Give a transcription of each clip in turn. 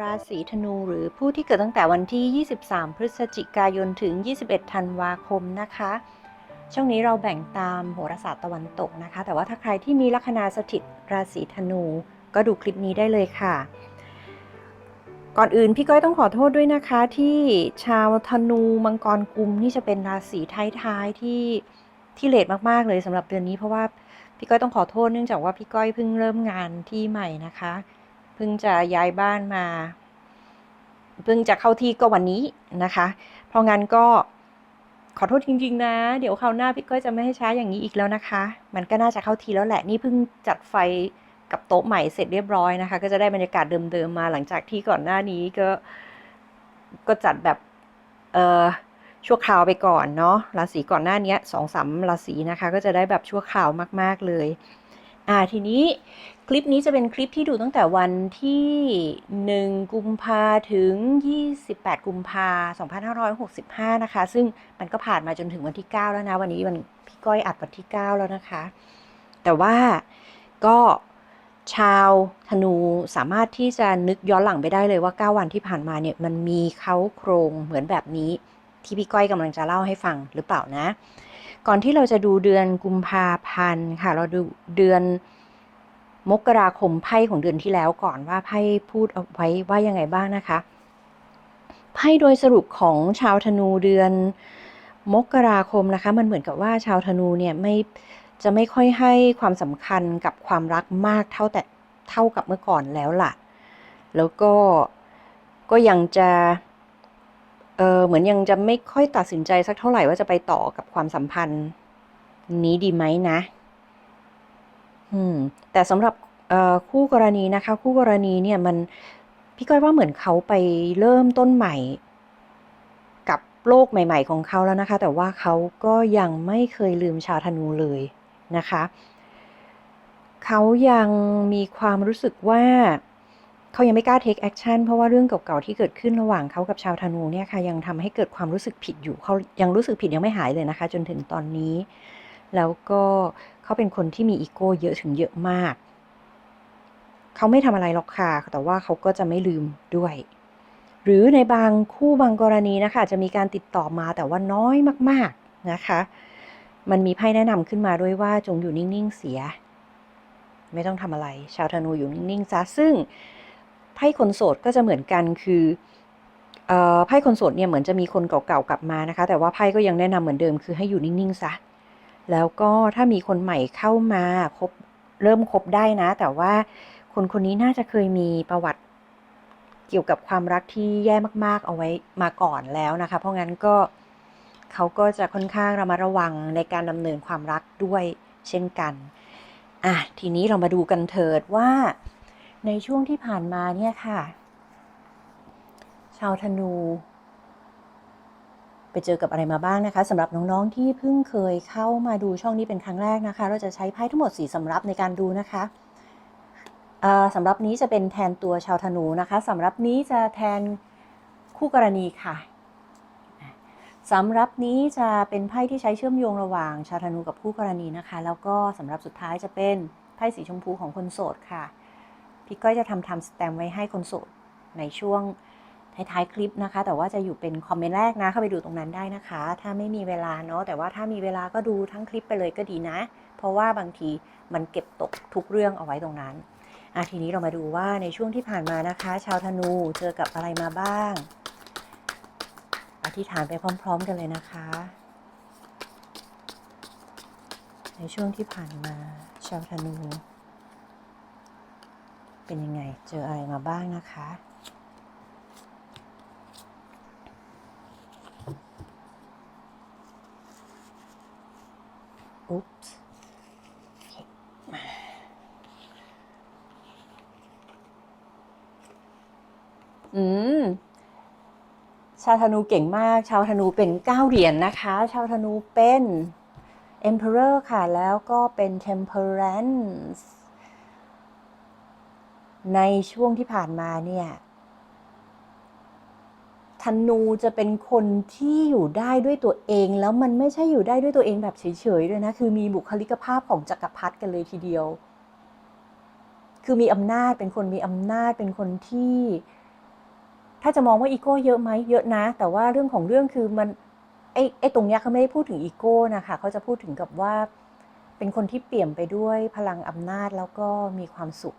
ราศีธนูหรือผู้ที่เกิดตั้งแต่วันที่ 23 พฤศจิกายนถึง 21 ธันวาคมนะคะ ช่วงนี้เราแบ่งตามโหราศาสตร์ตะวันตกนะคะ แต่ว่าถ้าใครที่มีลัคนาสถิตราศีธนู ก็ดูคลิปนี้ได้เลยค่ะ ก่อนอื่นพี่ก้อยต้องขอโทษด้วยนะคะ ที่ชาวธนูมังกรกุมนี่จะเป็นราศีท้ายๆที่ที่เลทมากๆเลยสำหรับเดือนนี้เพราะว่าพี่ก้อยต้องขอโทษเนื่องจากว่าพี่ก้อยเพิ่งเริ่มงานที่ใหม่นะคะ เพิ่งจะย้ายบ้านมา เพิ่งจะเข้าที่ก็วันนี้นะคะ เพราะงั้นก็ขอโทษจริง ๆ นะ เดี๋ยวคราวหน้าพี่ก้อยจะไม่ให้ช้าอย่างนี้อีกแล้วนะคะ มันก็น่าจะเข้าทีแล้วแหละ นี่เพิ่งจัดไฟกับโต๊ะใหม่เสร็จเรียบร้อยนะคะ ก็จะได้บรรยากาศเดิมๆมาหลังจากที่ก่อนหน้านี้ก็ก็จัดแบบเออชั่วคราวไปก่อนเนาะราศีก่อนหน้านี้สองสามราศีนะคะ ก็จะได้แบบชั่วคราวมากๆเลย อ่าทีนี้คลิปนี้จะเป็นคลิปที่ดูตั้งแต่วันที่ 1 กุมภาถึง 28 กุมภา2565 นะคะ ซึ่งมันก็ผ่านมาจนถึงวันที่ 9 แล้วนะ วันนี้วันพี่ก้อยอัดวันที่ 9 แล้วนะคะ แต่ว่าก็ชาวธนูสามารถที่จะนึกย้อนหลังไปได้เลยว่า 9 วันที่ผ่านมาเนี่ยมันมีเขาโครงเหมือนแบบนี้ ที่พี่ก้อยกำลังจะเล่าให้ฟังหรือเปล่านะ ก่อนที่เราจะดูเดือนกุมภาพันธ์ค่ะ เราดูเดือนมกราคมไพ่ของเดือนที่แล้วก่อนว่าไพ่พูดเอาไว้ว่ายังไงบ้างนะคะไพ่โดยสรุปของชาวธนูเดือนมกราคมนะคะ มันเหมือนกับว่าชาวธนูเนี่ยไม่จะไม่ค่อยให้ความสำคัญกับความรักมากเท่าแต่เท่ากับเมื่อก่อนแล้วล่ะ แล้วก็ก็ยังจะ เออเหมือนยังจะไม่ค่อยตัดสินใจสักเท่าไหร่ว่าจะไปต่อกับความสัมพันธ์ นี้ดีไหมนะ อืม แต่สำหรับคู่กรณีนะคะ คู่กรณีเนี่ยมันพี่ก้อยว่าเหมือนเขาไปเริ่มต้นใหม่ กับโลกใหม่ ๆ ของเขาแล้วนะคะ แต่ว่าเขาก็ยังไม่เคยลืมชาวธนูเลยนะคะ เขายังมีความรู้สึกว่า เขายังไม่กล้า take action เพราะว่าเรื่องเก่าๆที่เกิดขึ้นระหว่างเขากับชาวธนูเนี่ยค่ะยังทำให้เกิดความรู้สึกผิดอยู่เขายังรู้สึกผิดยังไม่หายเลยนะคะ จนถึงตอนนี้ แล้วก็เขาเป็นคนที่มีอีโก้เยอะถึงเยอะมาก เขาไม่ทำอะไรหรอกค่ะแต่ว่าเขาก็จะไม่ลืมด้วย หรือในบางคู่บางกรณีนะคะจะมีการติดต่อมาแต่ว่าน้อยมาก ๆนะคะ มันมีไพ่แนะนำขึ้นมาด้วยว่าจงอยู่นิ่งๆเสีย ไม่ต้องทำอะไร ชาวธนูอยู่นิ่งๆซะซึ่ง ไพ่คนโสดก็จะเหมือนกันคือไพ่คนโสดเนี่ยเหมือนจะมีคนเก่าๆกลับมานะคะ แต่ว่าไพ่ก็ยังแนะนำเหมือนเดิมคือให้อยู่นิ่งๆซะแล้วก็ถ้ามีคนใหม่เข้ามาคบเริ่มคบได้นะ แต่ว่าคนคนนี้น่าจะเคยมีประวัติเกี่ยวกับความรักที่แย่มาก ๆ เอาไว้มาก่อนแล้วนะคะ เพราะงั้นก็เขาก็จะค่อนข้างระมัดระวังในการดำเนินความรักด้วยเช่นกัน อะ ทีนี้เรามาดูกันเถิดว่า ในช่วงที่ผ่านมาเนี่ยค่ะ ชาวธนู ไปเจอกับอะไรมาบ้างนะคะสำหรับน้องๆที่เพิ่งเคยเข้ามาดูช่องนี้เป็นครั้งแรกนะคะ เราจะใช้ไพ่ทั้งหมด4สำรับในการดูนะคะสำหรับนี้จะเป็นแทนตัวชาวธนูนะคะสำหรับนี้จะแทนคู่กรณีค่ะสำหรับนี้จะเป็นไพ่ที่ใช้เชื่อมโยงระหว่างชาวธนูกับคู่กรณีนะคะ แล้วก็สำหรับสุดท้ายจะเป็นไพ่สีชมพูของคนโสดค่ะ พี่ก้อยจะทำทำสแตมไว้ให้คนโสดในช่วงท้ายๆคลิปนะคะ แต่ว่าจะอยู่เป็นคอมเมนต์แรกนะ เข้าไปดูตรงนั้นได้นะคะ ถ้าไม่มีเวลาเนาะแต่ว่าถ้ามีเวลาก็ดูทั้งคลิปไปเลยก็ดีนะ เพราะว่าบางทีมันเก็บตกทุกเรื่องเอาไว้ตรงนั้นอะทีนี้เรามาดูว่าในช่วงที่ผ่านมานะคะ ชาวธนูเจอกับอะไรมาบ้าง อธิษฐานไปพร้อม ๆ กันเลยนะคะ ในช่วงที่ผ่านมาชาวธนู เป็นยังไง เจออะไรมาบ้างนะคะ อุ๊บอืม ชาวธนูเก่งมาก ชาวธนูเป็นเก้าเหรียญนนะคะ ชาวธนูเป็น Emperor ค่ะ แล้วก็เป็น Temperance ในช่วงที่ผ่านมาเนี่ยธนูจะเป็นคนที่อยู่ได้ด้วยตัวเอง แล้วมันไม่ใช่อยู่ได้ด้วยตัวเองแบบเฉยๆด้วยนะ คือมีบุคลิกภาพของจักรพรรดิกันเลยทีเดียว คือมีอำนาจเป็นคนมีอำนาจเป็นคนที่ ถ้าจะมองว่าอีโก้เยอะไหมเยอะนะ แต่ว่าเรื่องของเรื่องคือมันไอ้ไอ้ตรงเนี้ยเขาไม่ได้พูดถึงอีโก้นะคะเขาจะพูดถึงกับว่า เป็นคนที่เปลี่ยมไปด้วยพลังอำนาจแล้วก็มีความสุข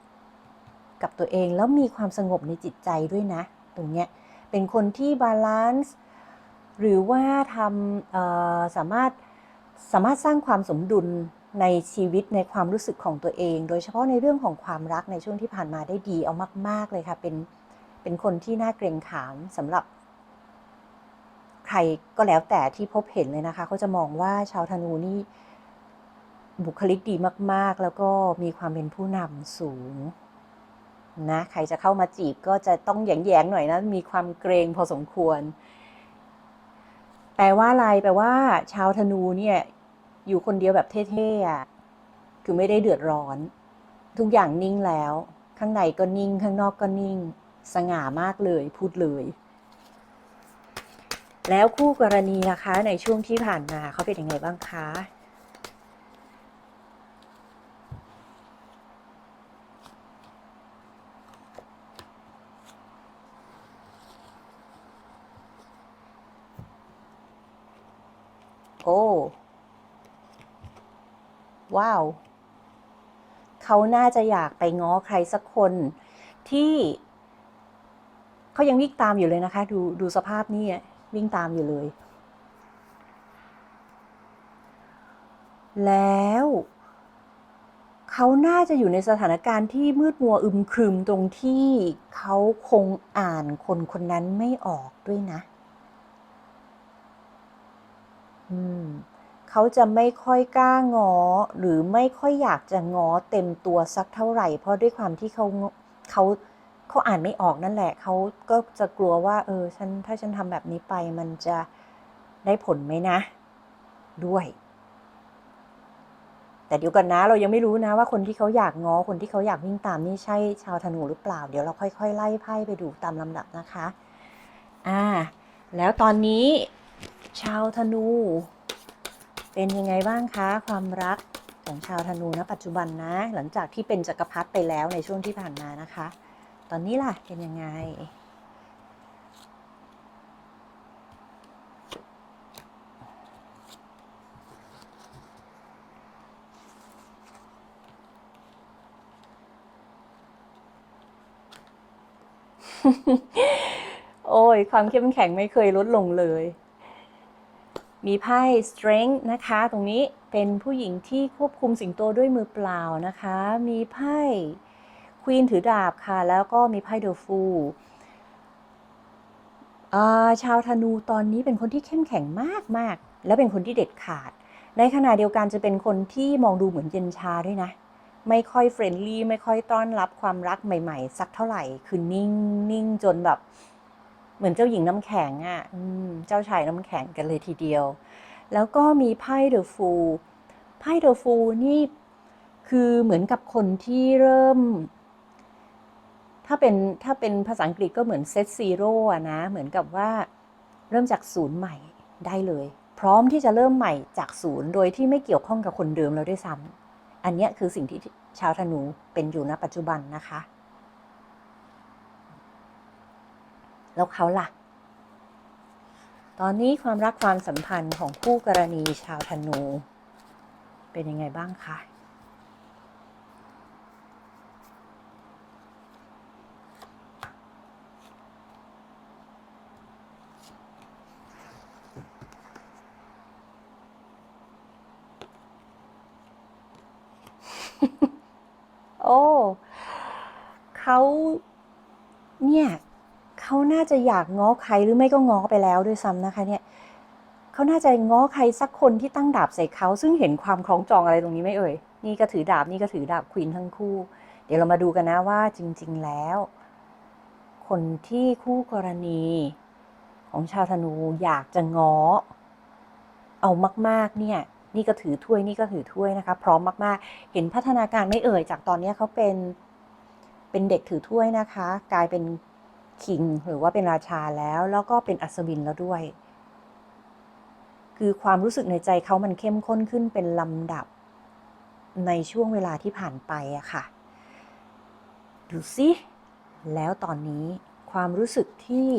กับตัวเองแล้วมีความสงบในจิตใจด้วยนะ ตรงเนี้ยเป็นคนที่บาลานซ์หรือว่าทำสามารถสามารถสร้างความสมดุลในชีวิตในความรู้สึกของตัวเอง โดยเฉพาะในเรื่องของความรักในช่วงที่ผ่านมาได้ดีเอามาก ๆ เลยค่ะ เป็นเป็นคนที่น่าเกรงขามสำหรับ ใครก็แล้วแต่ที่พบเห็นเลยนะคะเขาจะมองว่าชาวธนูนี่บุคลิกดีมาก ๆ แล้วก็มีความเป็นผู้นำสูง นะใครจะเข้ามาจีบก็จะต้องแยงๆหน่อยนะ มีความเกรงพอสมควร แปลว่าอะไรแปลว่า ชาวธนูเนี่ย อยู่คนเดียวแบบเท่ๆอะคือไม่ได้เดือดร้อน ทุกอย่างนิ่งแล้ว ข้างในก็นิ่ง ข้างนอกก็นิ่ง สง่ามากเลย พูดเลย แล้วคู่กรณีล่ะคะ ในช่วงที่ผ่านมาเขาเป็นยังไงบ้างคะ โอ้ ว้าว เขาน่าจะอยากไปง้อใครสักคนที่เขายังวิ่งตามอยู่เลยนะคะ ดูดูสภาพนี่วิ่งตามอยู่เลย แล้วเขาน่าจะอยู่ในสถานการณ์ที่มืดมัวอึมครึมตรงที่เขาคงอ่านคนคนนั้นไม่ออกด้วยนะ อืม เขาจะไม่ค่อยกล้างอหรือไม่ค่อยอยากจะงอเต็มตัวสักเท่าไหร่ เพราะด้วยความที่เขาเขาเขาอ่านไม่ออกนั่นแหละเขาก็จะกลัวว่า เออฉันถ้าฉันทำแบบนี้ไปมันจะได้ผลไหมนะ ด้วย แต่เดี๋ยวกันนะ เรายังไม่รู้นะว่าคนที่เขาอยากงอคนที่เขาอยากวิ่งตามนี่ใช่ชาวธนูหรือเปล่า เดี๋ยวเราค่อย ๆ ไล่ไพ่ไปดูตามลำดับนะคะ อ่า แล้วตอนนี้ ชาวธนู เป็นยังไงบ้างคะ ความรักของชาวธนูณปัจจุบันนะ หลังจากที่เป็นจักรพรรดิไปแล้วในช่วงที่ผ่านมานะคะ ตอนนี้ล่ะเป็นยังไงโอ้ย ความเข้มแข็งไม่เคยลดลงเลย มีไพ่ strength นะคะ ตรงนี้เป็นผู้หญิงที่ควบคุมสิงโตด้วยมือเปล่านะคะ มีไพ่ queen ถือดาบค่ะ แล้วก็มีไพ่ the fool าชาวธนูตอนนี้เป็นคนที่เข้มแข็งมากมากๆและเป็นคนที่เด็ดขาด ในขณะเดียวกันจะเป็นคนที่มองดูเหมือนเย็นชาด้วยนะ ไม่ค่อยเฟรนลี่ไม่ค่อยต้อนรับความรักใหม่ ๆ สักเท่าไหร่ คือนิ่งนิ่งจนแบบ เหมือนเจ้าหญิงน้ำแข็งอะ่ะอืมเจ้าชายน้ำแข็งกันเลยทีเดียว แล้วก็มีไพ่เดอะฟูลไพ่เดอะฟูลนี่คือเหมือนกับคนที่เริ่ม ถ้าเป็นถ้าเป็นภาษาอังกฤษก็เหมือนเซตซีโร่อะนะ เหมือนกับว่าเริ่มจากศูนย์ใหม่ได้เลย พร้อมที่จะเริ่มใหม่จากศูนย์ โดยที่ไม่เกี่ยวข้องกับคนเดิมแล้วด้วยซ้ำอันเนี้ยคือสิ่งที่ชาวธนูเป็นอยู่ณปัจจุบันนะคะ แล้วเขาล่ะ ตอนนี้ความรักความสัมพันธ์ของคู่กรณีชาวธนู เป็นยังไงบ้างคะโอ้เขาเนี่ย เขาน่าจะอยากง้อใครหรือไม่ก็ง้อไปแล้วด้วยซ้ำนะคะเนี่ยเขาน่าจะง้อใครสักคนที่ตั้งดาบใส่เขาซึ่งเห็นความคล้องจองอะไรตรงนี้ไหม่เอ่ยนี่ก็ถือดาบนี่ก็ถือดาบควีนทั้งคู่ เดี๋ยวเรามาดูกันนะว่าจริง ๆแล้ว คนที่คู่กรณีของชาวธนูอยากจะง้อ เอามาก ๆ เนี่ย นี่ก็ถือถ้วยนี่ก็ถือถ้วยนะคะ พร้อมมาก ๆ เห็นพัฒนาการไม่เอ่ยจากตอนนี้เขาเป็นเป็นเด็กถือถ้วยนะคะ กลายเป็น คิง หรือว่าเป็นราชาแล้ว แล้วก็เป็นอัศวินแล้วด้วย คือความรู้สึกในใจเขามันเข้มข้นขึ้นเป็นลำดับในช่วงเวลาที่ผ่านไปอะค่ะ ดูสิแล้วตอนนี้ความรู้สึกที่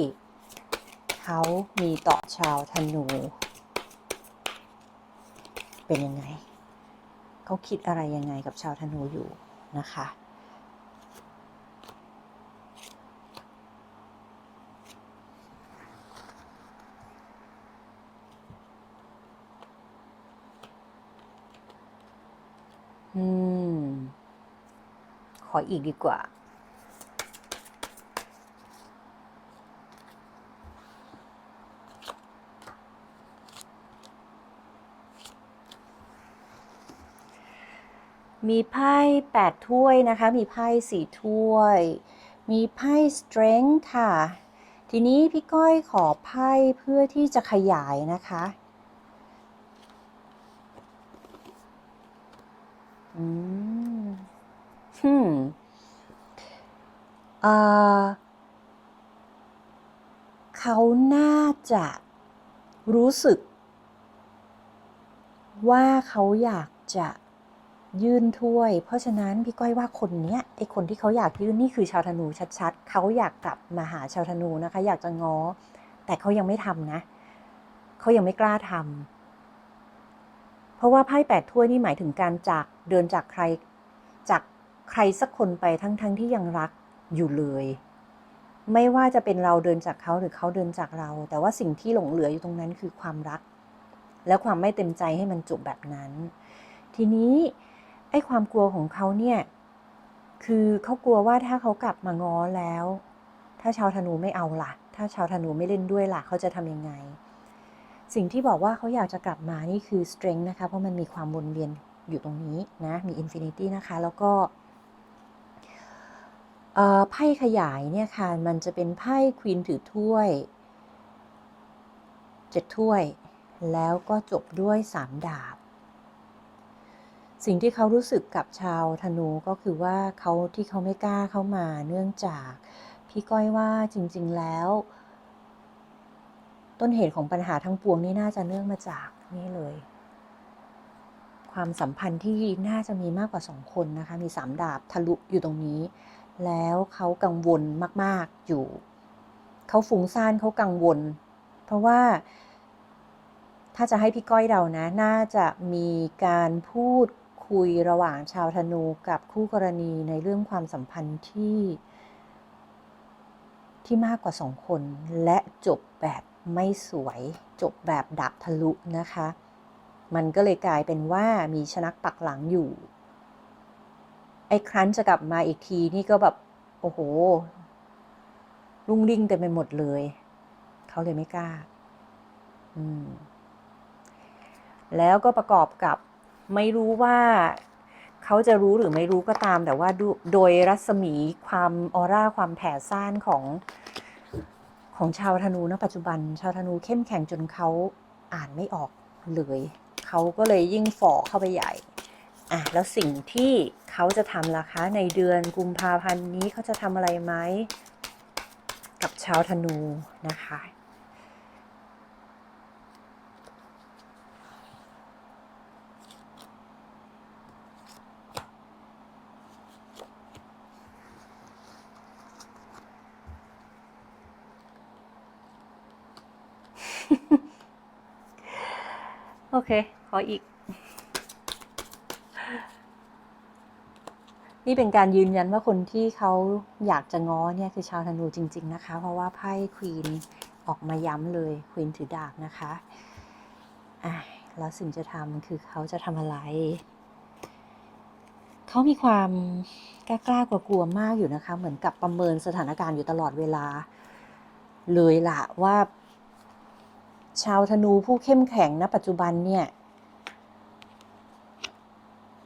เขามีต่อชาวธนู เป็นยังไง เขาคิดอะไรยังไงกับชาวธนูอยู่นะคะ อืม ขออีกดีกว่า มีไพ่แปดถ้วยนะคะ มีไพ่สี่ถ้วย มีไพ่ strength ค่ะ ทีนี้พี่ก้อยขอไพ่เพื่อที่จะขยายนะคะ อืมฮึมเอ่อเขาน่าจะรู้สึก ว่าเขาอยากจะยื่นถ้วย เพราะฉะนั้นพี่ก้อยว่าคนเนี้ยไอคนที่เขาอยากยื่นนี่คือชาวธนูชัดๆเขาอยากกลับมาหาชาวธนูนะคะ อยากจะง้อ แต่เขายังไม่ทำนะ เขายังไม่กล้าทำเพราะว่าไพ่แปดถ้วยนี่หมายถึงการจาก เดินจากใครจากใครสักคนไปทั้งๆทที่ยังรักอยู่เลย ไม่ว่าจะเป็นเราเดินจากเขาหรือเขาเดินจากเรา แต่ว่าสิ่งที่หลงเหลืออยู่ตรงนั้นคือความรัก และความไม่เต็มใจให้มันจบแบบนั้น ทีนี้ไอ้ความกลัวของเขาเนี่ยคือเขากลัวว่าถ้าเขากลับมาง้อแล้ว ถ้าชาวธนูไม่เอาล่ะ ถ้าชาวธนูไม่เล่นด้วยล่ะ เขาจะทำยังไง สิ่งที่บอกว่าเขาอยากจะกลับมานี่คือ strength นะคะ เพราะมันมีความวนเวียน อยู่ตรงนี้นะมี infinity นะคะ แล้วก็ไพ่ขยายเนี่ยค่ะ มันจะเป็นไพ่ควีนถือถ้วยเจ็ดถ้วย แล้วก็จบด้วยสามดาบ สิ่งที่เขารู้สึกกับชาวธนูก็คือว่าเขาที่เขาไม่กล้าเข้ามาเนื่องจาก พี่ก้อยว่าจริง ๆแล้ว ต้นเหตุของปัญหาทั้งปวงนี่น่าจะเนื่องมาจากนี่เลย ความสัมพันธ์ที่น่าจะมีมากกว่าสองคนนะคะ มีสามดาบทะลุอยู่ตรงนี้ แล้วเขากังวลมาก ๆ อยู่ เขาฟุ้งซ่านเขากังวล เพราะว่าถ้าจะให้พี่ก้อยเดานะ น่าจะมีการพูดคุยระหว่างชาวธนูกับคู่กรณีในเรื่องความสัมพันธ์ที่ ที่มากกว่าสองคน และจบแบบไม่สวย จบแบบดับทะลุนะคะ มันก็เลยกลายเป็นว่ามีชนักปักหลังอยู่ ไอ้ครั้นจะกลับมาอีกทีนี่ก็แบบ โอ้โห รุ่งริ่งเต็มไปหมดเลย เขาเลยไม่กล้า อืม แล้วก็ประกอบกับไม่รู้ว่าเขาจะรู้หรือไม่รู้ก็ตาม แต่ว่าดูโดยรัศมีความออร่าความแผ่ซ่านของของชาวธนูณปัจจุบัน ชาวธนูเข้มแข็งจนเขาอ่านไม่ออกเลย เขาก็เลยยิ่งฝ่อเข้าไปใหญ่อะแล้วสิ่งที่เขาจะทำล่ะคะ ในเดือนกุมภาพันธ์นี้เขาจะทำอะไรไหมกับชาวธนูนะคะโอเค ขออีก นี่เป็นการยืนยันว่าคนที่เขาอยากจะง้อเนี่ยคือชาวธนูจริง ๆ นะคะ เพราะว่าไพ่ควีนออกมาย้ำเลยควีนถือดาบนะคะอะแล้วสิ่งจะทำคือเขาจะทำอะไร เขามีความกล้ากล้ากลัวกลัวๆมากอยู่นะคะ เหมือนกับประเมินสถานการณ์อยู่ตลอดเวลา เลยล่ะว่า ชาวธนูผู้เข้มแข็งณปัจจุบันเนี่ย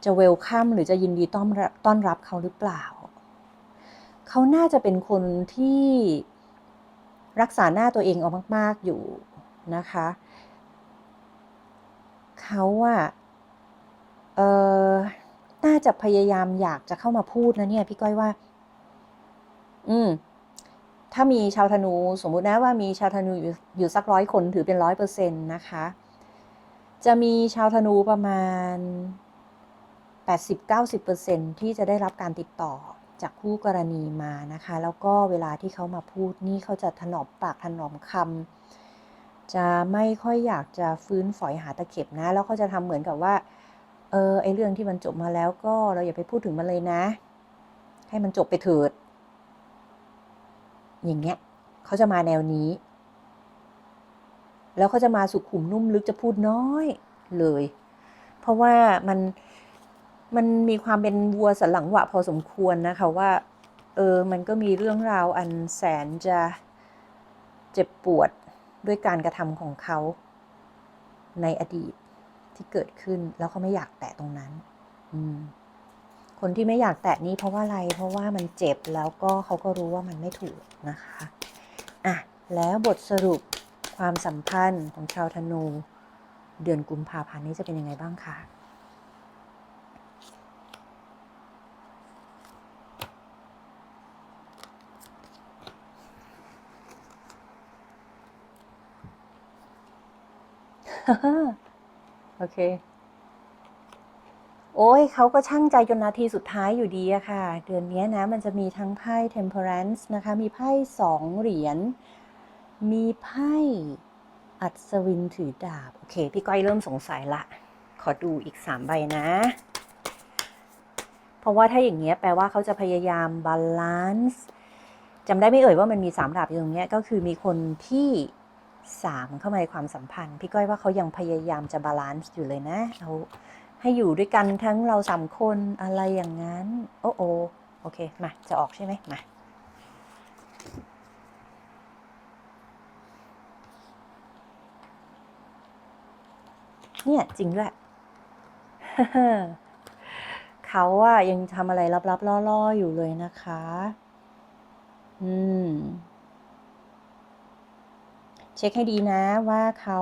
จะเวลคัมหรือจะยินดีต้อนรับต้อนรับเขาหรือเปล่า เขาน่าจะเป็นคนที่รักษาหน้าตัวเองเอามาก ๆอยู่นะคะ เขาอะเออน่าจะพยายามอยากจะเข้ามาพูดนะเนี่ยพี่ก้อยว่า อืม ถ้ามีชาวธนูสมมุตินะว่ามีชาวธนูอยู่อยู่สักร้อยคนถือเป็นร้อยเปอร์เซ็นต์นะคะ จะมีชาวธนูประมาณ 80-90%ที่จะได้รับการติดต่อจากคู่กรณีมานะคะ แล้วก็เวลาที่เขามาพูดนี่เขาจะถนอมปากถนอมคำจะไม่ค่อยอยากจะฟื้นฝอยหาตะเข็บนะ แล้วเขาจะทำเหมือนกับว่า เออไอเรื่องที่มันจบมาแล้วก็เราอย่าไปพูดถึงมันเลยนะ ให้มันจบไปเถิด อย่างเงี้ยเขาจะมาแนวนี้ แล้วเขาจะมาสุขุมนุ่มลึกจะพูดน้อยเลย เพราะว่ามัน มันมีความเป็นวัวสันหลังหวะพอสมควรนะคะว่า เออ มันก็มีเรื่องราวอันแสนจะเจ็บปวดด้วยการกระทำของเขา ในอดีตที่เกิดขึ้นแล้วเขาไม่อยากแตะตรงนั้น อืมคนที่ไม่อยากแตะนี้เพราะว่าอะไร เพราะว่ามันเจ็บแล้วก็เขาก็รู้ว่ามันไม่ถูกนะคะ อะ แล้วบทสรุปความสัมพันธ์ของชาวธนู เดือนกุมภาพันธ์นี้จะเป็นยังไงบ้างคะ โอเค โอ้ยเขาก็ช่างใจจนนาทีสุดท้ายอยู่ดีอะค่ะ เดือนนี้นะ มันจะมีทั้งไพ่ temperance นะคะ มีไพ่สองเหรียญ มีไพ่อัศวินถือดาบ โอเค พี่ก้อยเริ่มสงสัยละ ขอดูอีกสามใบนะ เพราะว่าถ้าอย่างเงี้ยแปลว่าเขาจะพยายามบาลานซ์จำได้ไม่เอ่ยว่ามันมีสามดาบอยู่ตรงเนี้ยก็คือมีคนที่ สามเข้ามาในความสัมพันธ์ พี่ก้อยว่าเขายังพยายามจะบาลานซ์อยู่เลยนะเอาให้อยู่ด้วยกันทั้งเราสามคนอะไรอย่างนั้น โอ้โอโอเค มา จะออกใช่ไหมมาเนี่ย จริงด้วยเขาอะยังทำอะไรลับๆล่อๆอยู่เลยนะคะ อืม เช็คให้ดีนะว่าเขา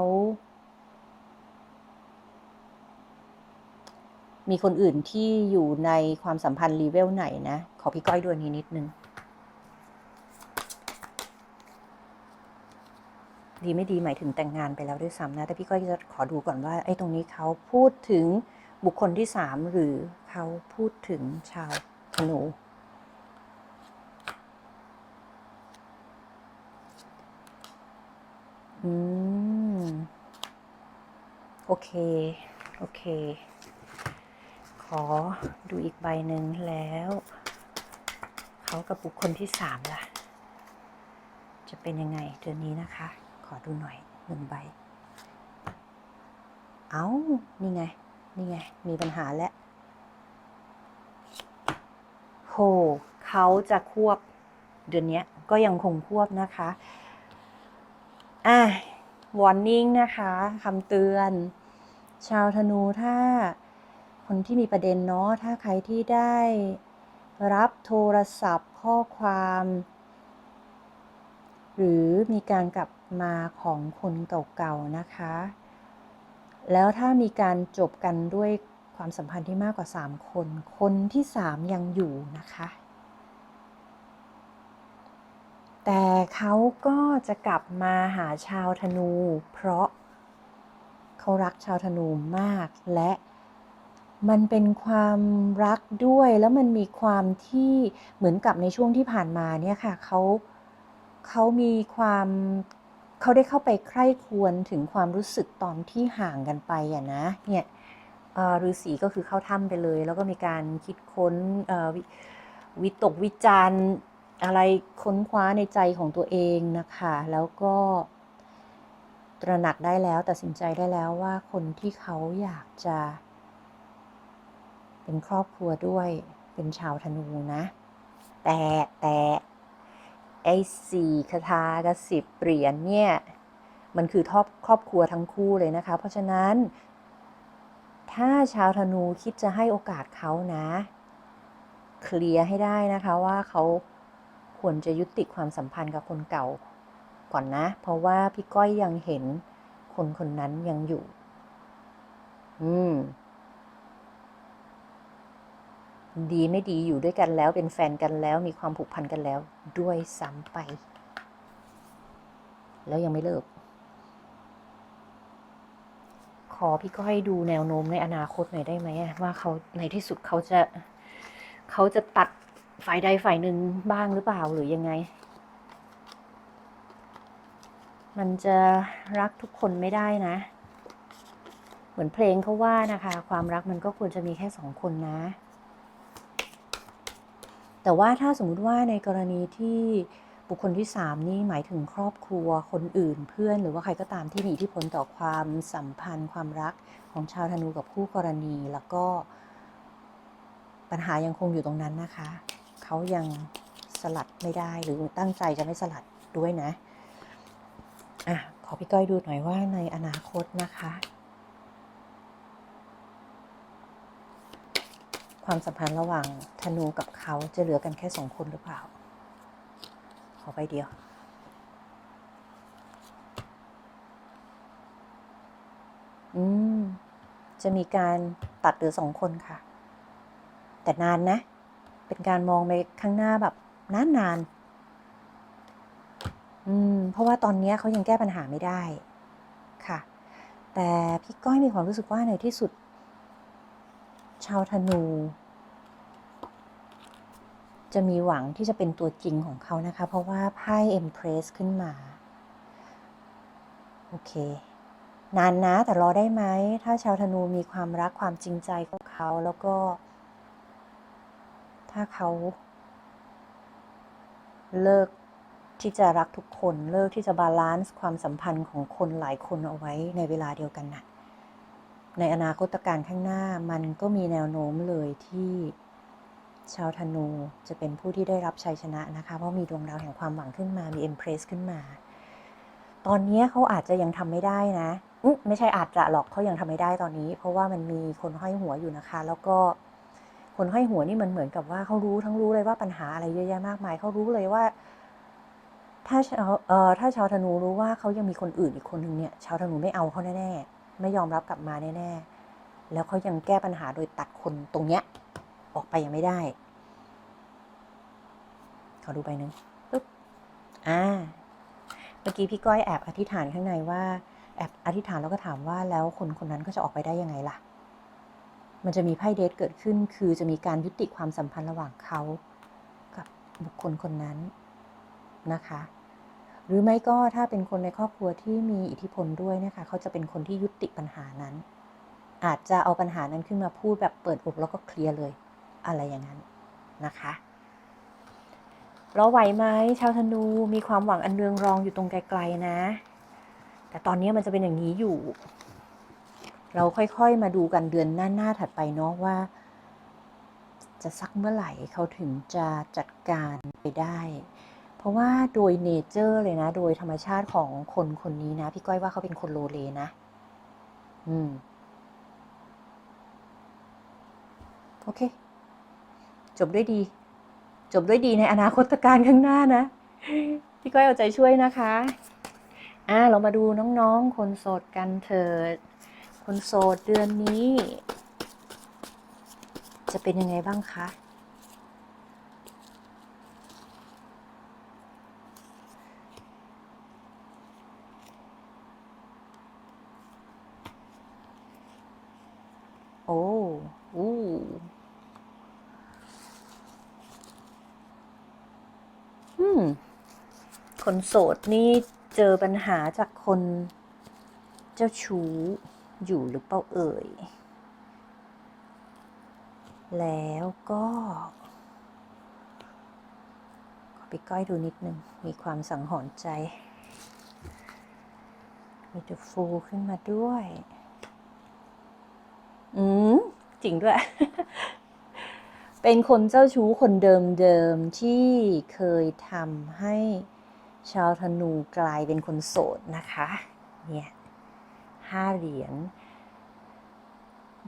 มีคนอื่นที่อยู่ในความสัมพันธ์รีเวลไหนนะ ขอพี่ก้อยด้วยนี้นิดนึง ดีไม่ดีหมายถึงแต่งงานไปแล้วด้วยซ้ำนะ แต่พี่ก้อยจะขอดูก่อนว่าไอ้ตรงนี้เขาพูดถึงบุคคลที่สามหรือเขาพูดถึงชาวธนู อืม โอเค โอเค ขอดูอีกใบหนึ่งแล้ว เขากับบุคคลที่สามล่ะ จะเป็นยังไงเดือนนี้นะคะ ขอดูหน่อยหนึ่งใบ เอา้า นี่ไง นี่ไง มีปัญหาแล้วโหเขาจะควบเดือนนี้ก็ยังคงควบนะคะ อะ warning นะคะคำเตือน ชาวธนูถ้าคนที่มีประเด็นเนาะถ้าใครที่ได้รับโทรศัพท์ข้อความ หรือมีการกลับมาของคนเก่าๆนะคะ แล้วถ้ามีการจบกันด้วยความสัมพันธ์ที่มากกว่า 3 คน คนที่ 3 ยังอยู่นะคะ แต่เขาก็จะกลับมาหาชาวธนู เพราะเขารักชาวธนูมากและมันเป็นความรักด้วยแล้วมันมีความที่เหมือนกับในช่วงที่ผ่านมาเนี่ยค่ะเขาเขามีความเขาได้เข้าไปใคร่ครวญถึงความรู้สึกตอนที่ห่างกันไปอะนะเนี่ยฤาษีก็คือเข้าถ้ำไปเลย แล้วก็มีการคิดค้นวิตกวิจารณ์ อะไรค้นคว้าในใจของตัวเองนะคะ แล้วก็ตระหนักได้แล้วตัดสินใจได้แล้วว่าคนที่เขาอยากจะ เป็นครอบครัวด้วยเป็นชาวธนูนะ แต่แต่ไอ้สี่คาถากับสิบเหรียญเนี่ย มันคือครอบครอบครัวทั้งคู่เลยนะคะ เพราะฉะนั้น ถ้าชาวธนูคิดจะให้โอกาสเขานะ เคลียร์ให้ได้นะคะว่าเขา ควรจะยุติความสัมพันธ์กับคนเก่า ก่อนนะ เพราะว่าพี่ก้อยยังเห็นคนคนนั้นยังอยู่ อืม ดีไม่ดีอยู่ด้วยกันแล้วเป็นแฟนกันแล้ว มีความผูกพันกันแล้ว ด้วยซ้ำไป แล้วยังไม่เลิก ขอพี่ก้อยดูแนวโน้มในอนาคตหน่อยได้ไหมว่าเขาในที่สุดเขาจะ เขาจะตัด ฝ่ายใดฝ่ายหนึ่งบ้างหรือเปล่าหรือยังไง มันจะรักทุกคนไม่ได้นะ เหมือนเพลงเขาว่านะคะ ความรักมันก็ควรจะมีแค่สองคนนะ แต่ว่าถ้าสมมุติว่าในกรณีที่บุคคลที่สามนี่หมายถึงครอบครัวคนอื่นเพื่อน หรือว่าใครก็ตามที่มีอิทธิพลต่อความสัมพันธ์ ความรักของชาวธนูกับคู่กรณีแล้วก็ปัญหายังคงอยู่ตรงนั้นนะคะ เขายังสลัดไม่ได้หรือตั้งใจจะไม่สลัดด้วยนะ อะ ขอพี่ก้อยดูหน่อยว่าในอนาคตนะคะ ความสัมพันธ์ระหว่างธนูกับเขาจะเหลือกันแค่สองคนหรือเปล่า ขอไปเดียวอืม จะมีการตัดเหลือสองคนค่ะ แต่นานนะ เป็นการมองไปข้างหน้าแบบนานนานๆอืมเพราะว่าตอนนี้เขายังแก้ปัญหาไม่ได้ค่ะ แต่พี่ก้อยมีความรู้สึกว่าในที่สุด ชาวธนู จะมีหวังที่จะเป็นตัวจริงของเขานะคะ เพราะว่าไพ่ Empress ขึ้นมา โอเค นานนะแต่รอได้ไหม ถ้าชาวธนูมีความรักความจริงใจกับเขาแล้วก็ ถ้าเขาเลิกที่จะรักทุกคนเลิกที่จะบาลานซ์ความสัมพันธ์ของคนหลายคนเอาไว้ในเวลาเดียวกันนะ่ะในอนาคตการข้างหน้ามันก็มีแนวโน้มเลยที่ชาวธนูจะเป็นผู้ที่ได้รับชัยชนะนะคะ เพราะมีดวงดาวแห่งความหวังขึ้นมา มีเอ็มเพรสขึ้นมา ตอนนี้เขาอาจจะยังทำไม่ได้นะไม่ใช่อาจจะหรอกเขายังทำไม่ได้ตอนนี้ เพราะว่ามันมีคนห้อยหัวอยู่นะคะ แล้วก็ คนห้อยหัวนี่มันเหมือนกับว่าเขารู้ทั้งรู้เลยว่าปัญหาอะไรเยอะแยะมากมายเขารู้เลยว่า ถ้าชาวเอ่อถ้าชาวธนูรู้ว่าเขายังมีคนอื่นอีกคนหนึ่งเนี่ย ชาวธนูไม่เอาเขาแน่ๆไม่ยอมรับกลับมาแน่ๆแล้วเขายังแก้ปัญหาโดยตัดคนตรงเนี้ย ออกไปยังไม่ได้ขอดูใบหนึ่งปึ๊บอ่าเมื่อกี้พี่ก้อยแอบอธิษฐานข้างในว่าแอบอธิษฐานแล้วก็ถามว่าแล้วคนคนนั้นก็จะออกไปได้ยังไงล่ะ มันจะมีไพ่เดทเกิดขึ้น คือจะมีการยุติความสัมพันธ์ระหว่างเขากับบุคคลคนนั้นนะคะ หรือไม่ก็ถ้าเป็นคนในครอบครัวที่มีอิทธิพลด้วยนะคะ เขาจะเป็นคนที่ยุติปัญหานั้น อาจจะเอาปัญหานั้นขึ้นมาพูดแบบเปิดอกแล้วก็เคลียร์เลย อะไรอย่างนั้นนะคะเราไหวไหมชาวธนูมีความหวังอันเรืองรองอยู่ตรงไกลๆนะ แต่ตอนนี้มันจะเป็นอย่างนี้อยู่ เราค่อยๆมาดูกันเดือนหน้าๆถัดไปเนาะว่า จะสักเมื่อไหร่เขาถึงจะจัดการไปได้ เพราะว่าโดยเนเจอร์เลยนะ โดยธรรมชาติของคนคนนี้นะ พี่ก้อยว่าเขาเป็นคนโลเลนะ อืม โอเค จบด้วยดี จบด้วยดีในอนาคตการข้างหน้านะ พี่ก้อยเอาใจช่วยนะคะ อ่า เรามาดูน้องๆ คนโสดกันเถิด คนโสดเดือนนี้ จะเป็นยังไงบ้างคะ โอ้อู้อืมคนโสดนี่เจอปัญหาจากคนเจ้าชู้ อยู่หรือเปล่าเอ่ย แล้วก็ขอไปก้อยดูนิดนึง มีความสังหรณ์ใจ มีเดอะฟูขึ้นมาด้วย อืม จริงด้วย เป็นคนเจ้าชู้คนเดิมๆที่เคยทำให้ชาวธนูกลายเป็นคนโสดนะคะ เนี่ย ห้าเหรียญ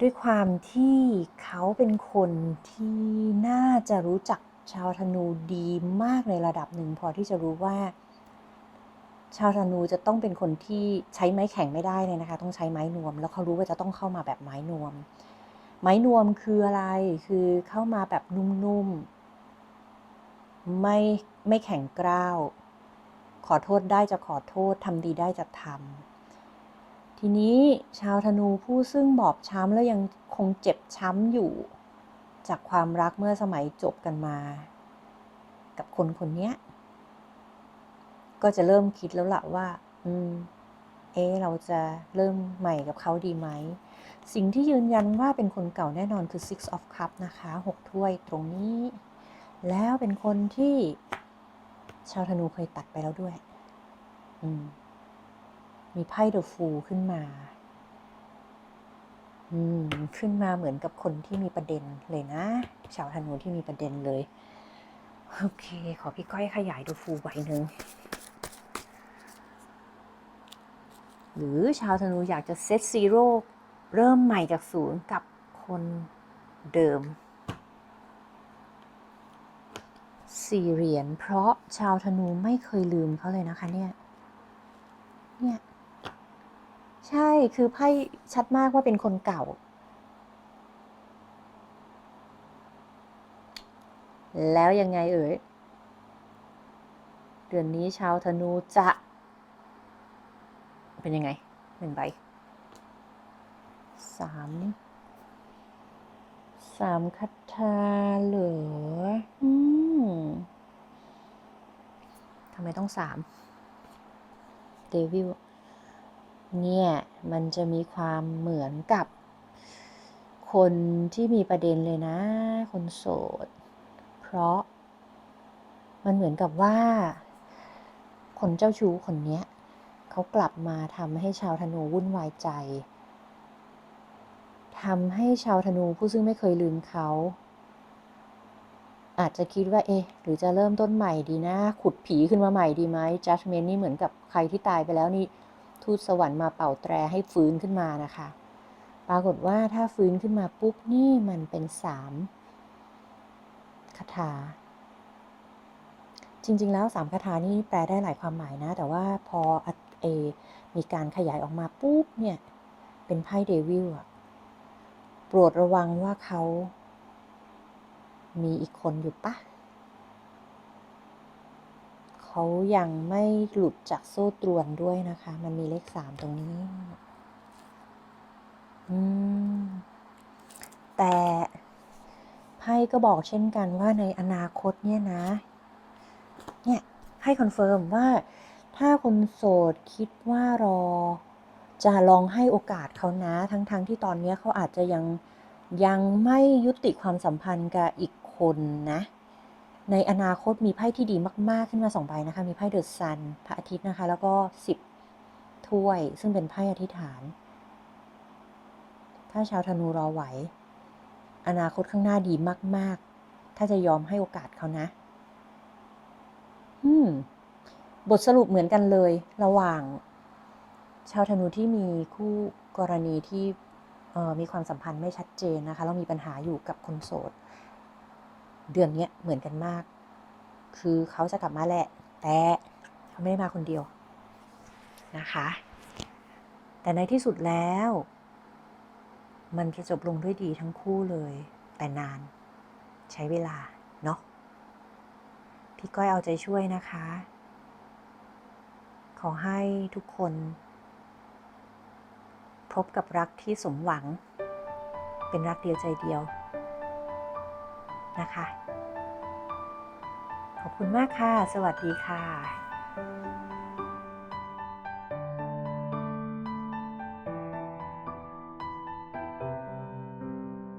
ด้วยความที่เขาเป็นคนที่น่าจะรู้จักชาวธนูดีมากในระดับหนึ่ง พอที่จะรู้ว่า ชาวธนูจะต้องเป็นคนที่ใช้ไม้แข็งไม่ได้เลยนะคะ ต้องใช้ไม้นวม แล้วเขารู้ว่าจะต้องเข้ามาแบบไม้นวม ไม้นวมคืออะไร คือเข้ามาแบบนุ่มๆ ไม่ไม่แข็งกร้าว ขอโทษได้จะขอโทษ ทำดีได้จะทำ ทีนี้ชาวธนูผู้ซึ่งบอบช้ำแล้วยังคงเจ็บช้ำอยู่ จากความรักเมื่อสมัยจบกันมา กับคนคนนี้ก็จะเริ่มคิดแล้วละว่า อืม เอะเราจะเริ่มใหม่กับเขาดีไหม สิ่งที่ยืนยันว่าเป็นคนเก่าแน่นอนคือ six of cup นะคะหกถ้วยตรงนี้ แล้วเป็นคนที่ชาวธนูเคยตัดไปแล้วด้วย อืม มีไพ่เดอะฟูขึ้นมา อืม ขึ้นมาเหมือนกับคนที่มีประเด็นเลยนะ ชาวธนูที่มีประเด็นเลย โอเค ขอพี่ก้อยขยายเดูฟูใบหนึ่งหรือชาวธนูอยากจะเซตซีโร่เริ่มใหม่จากศูนย์กับคนเดิมสี่เหรียญเพราะชาวธนูไม่เคยลืมเขาเลยนะคะเนี่ย เนี่ย ใช่คือไพ่ชัดมากว่าเป็นคนเก่า แล้วยังไงเอ่ย เดือนนี้ชาวธนูจะ เป็นยังไงหนึ่งใบสามสามคาถาเหรออืมทำไมต้องสามเดวิล เนี่ยมันจะมีความเหมือนกับ คนที่มีประเด็นเลยนะ คนโสด เพราะ มันเหมือนกับว่า คนเจ้าชู้คนเนี้ยเขากลับมาทำให้ชาวธนูวุ่นวายใจทำให้ชาวธนูผู้ซึ่งไม่เคยลืมเขาอาจจะคิดว่าเอ๊ะหรือจะเริ่มต้นใหม่ดีนะ ขุดผีขึ้นมาใหม่ดีไหม judgment นี่เหมือนกับใครที่ตายไปแล้วนี่ ทูตสวรรค์มาเป่าแตรให้ฟื้นขึ้นมานะคะ ปรากฏว่าถ้าฟื้นขึ้นมาปุ๊บนี่มันเป็นสามคาถา จริง ๆ แล้วสามคาถานี่แปลได้หลายความหมายนะ แต่ว่าพอเอมีการขยายออกมาปุ๊บเนี่ย เป็นไพ่เดวิลอะโปรดระวังว่าเขามีอีกคนอยู่ปะ เขายังไม่หลุดจากโซ่ตรวนด้วยนะคะ มันมีเลขสามตรงนี้อืมแต่ไพ่ก็บอกเช่นกันว่าในอนาคตเนี่ยนะ เนี่ยให้คอนเฟิร์มว่า ถ้าคนโสดคิดว่ารอ จะลองให้โอกาสเขานะ ทั้งๆทที่ตอนนี้เขาอาจจะยังยังไม่ยุติความสัมพันธ์กับอีกคนนะ ในอนาคตมีไพ่ที่ดีมาก ๆ ขึ้นมาสองใบนะคะ มีไพ่เดอะซันพระอาทิตย์นะคะ แล้วก็สิบถ้วย ซึ่งเป็นไพ่อธิษฐาน ถ้าชาวธนูรอไหว อนาคตข้างหน้าดีมาก ๆ ถ้าจะยอมให้โอกาสเขานะ อืม บทสรุปเหมือนกันเลย ระหว่าง ชาวธนูที่มีคู่กรณีที่มีความสัมพันธ์ไม่ชัดเจนนะคะแล้วมีปัญหาอยู่กับคนโสด เดือนนี้เหมือนกันมาก คือเขาจะกลับมาแหละ แต่เขาไม่ได้มาคนเดียวนะคะ แต่ในที่สุดแล้ว มันจะจบลงด้วยดีทั้งคู่เลย แต่นานใช้เวลา เนาะพี่ก้อยเอาใจช่วยนะคะ ขอให้ทุกคน พบกับรักที่สมหวัง เป็นรักเดียวใจเดียว นะคะ ขอบคุณมากค่ะ สวัสดีค่ะ